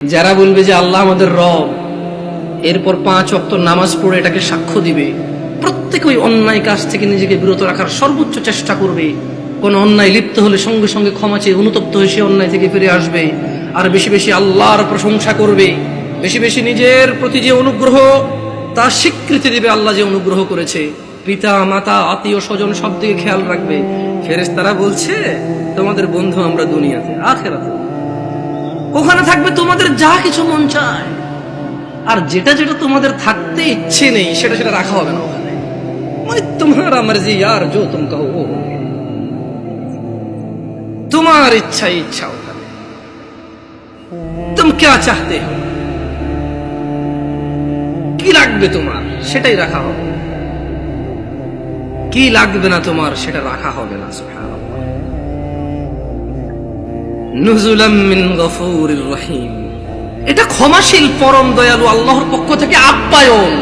যারা বলবে যে আল্লাহ আমাদের রব, এরপর পাঁচ অক্ত নামাজ পড়ে এটাকে সাক্ষ্য দিবে, প্রত্যেক ওই অন্যায় কাজ থেকে নিজেকে বিরত রাখার সর্বোচ্চ চেষ্টা করবে। কোন অন্যায় লিপ্ত হলে সঙ্গে সঙ্গে ক্ষমা চেয়ে অনুতপ্ত হয়ে সে অন্যায় থেকে ফিরে আসবে। আর বেশি বেশি আল্লাহর প্রশংসা করবে। বেশি বেশি নিজের প্রতি যে অনুগ্রহ তার স্বীকৃতি দিবে আল্লাহ যে অনুগ্রহ করেছে। পিতা, মাতা, আত্মীয়, স্বজন সব দিকে খেয়াল রাখবে। ফেরেস তারা বলছে, তোমাদের বন্ধু আমরা দুনিয়াতে, আখেরাতে। ওখানে থাকবে তোমাদের যা কিছু মন চায়। আর যেটা যেটা তোমাদের থাকতে ইচ্ছে নেই, সেটা সেটা রাখা হবে না ওখানে। মানে তোমার মার্জি, আর জো তুম তোমার ইচ্ছা ইচ্ছা ওখানে। তুমি কে চাহতে হো? কি লাগবে তোমার? সেটাই রাখা হবে। কি লাগবে না তোমার, সেটা রাখা হবে না সুহান মিন রহিম। এটা ক্ষমাশীল, পরম দয়ালু, আল্লাহর পক্ষ থেকে আপ্যায়ন।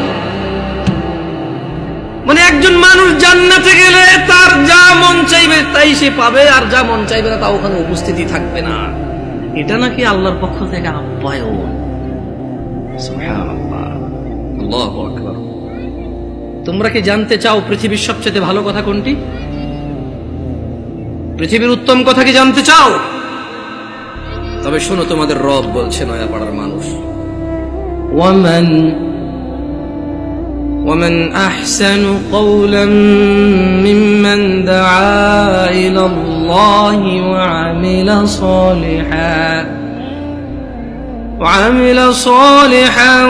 মানে একজন মানুষ জান্নাতে গেলে তার যা মন চাইবে তাই সে পাবে, আর যা মন চাইবে না তা ওখানে উপস্থিতি থাকবে না। এটা নাকি আল্লাহর পক্ষ থেকে আপ্যায়ন। তোমরা কি জানতে চাও পৃথিবীর সবচেয়ে ভালো কথা কোনটি? পৃথিবীর উত্তম কথা কি জানতে চাও? তবে শোনো তোমাদের রব বলছে নয়াপাড়ার মানুষ ওয়ামান ومن أحسن قولا ممن دعا إلى الله وعمل صالحا وعمل صالحا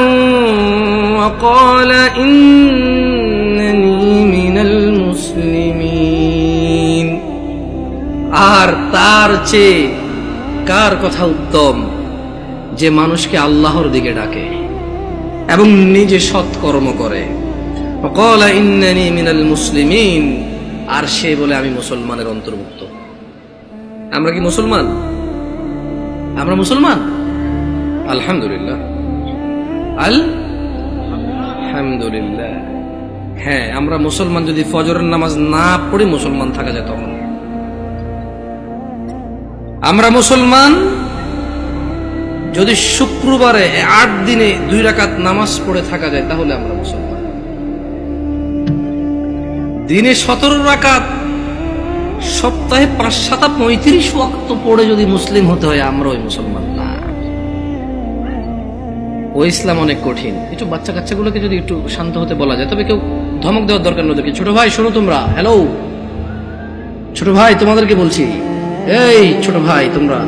وقال إنني من المسلمين আর তার চেয়ে কার কথা উত্তম যে মানুষকে আল্লাহর দিকে ডাকে এবং নিজে সৎকর্ম করে? মুসলিমিন। আর সে বলে, আমি মুসলমানের অন্তর্ভুক্ত। আমরা কি মুসলমান? আমরা মুসলমান? আলহামদুলিল্লাহ। আল আলহামদুলিল্লাহ। হ্যাঁ আমরা মুসলমান। যদি ফজরের নামাজ না পড়ি, মুসলমান থাকা যায় তখন। আমরা মুসলমান, যদি শুক্রবারে আট দিনে দুই রাকাত নামাজ পড়ে থাকা যায়, তাহলে আমরা মুসলমান। দিনে সতেরো রাকাত, সপ্তাহে পাঁচ সাতা পঁয়ত্রিশ ওয়াক্ত পড়ে যদি মুসলিম হতে হয়, আমরা ওই মুসলমান না। ও ইসলাম অনেক কঠিন। একটু বাচ্চা কাচ্চাগুলোকে যদি একটু শান্ত হতে বলা যায়, তবে কেউ ধমক দেওয়ার দরকার নয়। ছোট ভাই, শোনো তোমরা। হ্যালো ছোট ভাই, তোমাদেরকে বলছি। এই, ছোট ভাই, তোমরা।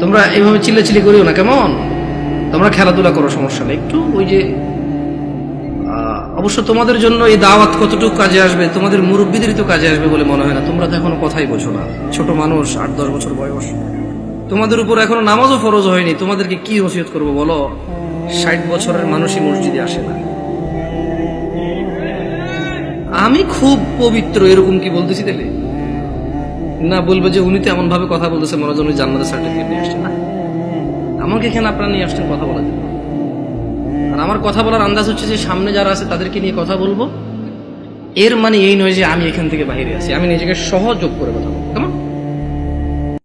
তোমরা এইভাবে চিল্লাচিল্লি করিও না, কেমন? তোমরা খেলাধুলা করো, সমস্যা নেই। একটু ওই যে অবশ্য তোমাদের জন্য এই দাওয়াত কতটুকু কাজে আসবে, তোমাদের মুরব্বীদেরই তো কাজে আসবে বলে মনে হয় না। তোমরা তো এখনও কথাই বোঝো না। ছোট মানুষ, আট, দশ বছর বয়স। তোমাদের উপর এখনও নামাজও ফরজ হয়নি। তোমাদেরকে কি নসিহত করব বলো? ষাট বছরের মানুষই মসজিদে আসে না। আমি খুব পবিত্র, এরকম কি বলতেছি তাহলে? না বলবে যে উনি তো এমন ভাবে কথা বলতেছে, মনে হয় উনি জান্নাতের সার্টিফিকেট নিয়ে আসছেন। না। আমাকে এখানে আপনারা নিয়ে আসছেন কথা বলার জন্য। আর আমার কথা বলার আন্দাজ হচ্ছে যে সামনে যারা আছে তাদেরকে নিয়ে কথা বলব। এর মানে এই নয় যে আমি এখান থেকে বাইরে আছি। আমি নিজেকে সহযোগ করে কথা বলব।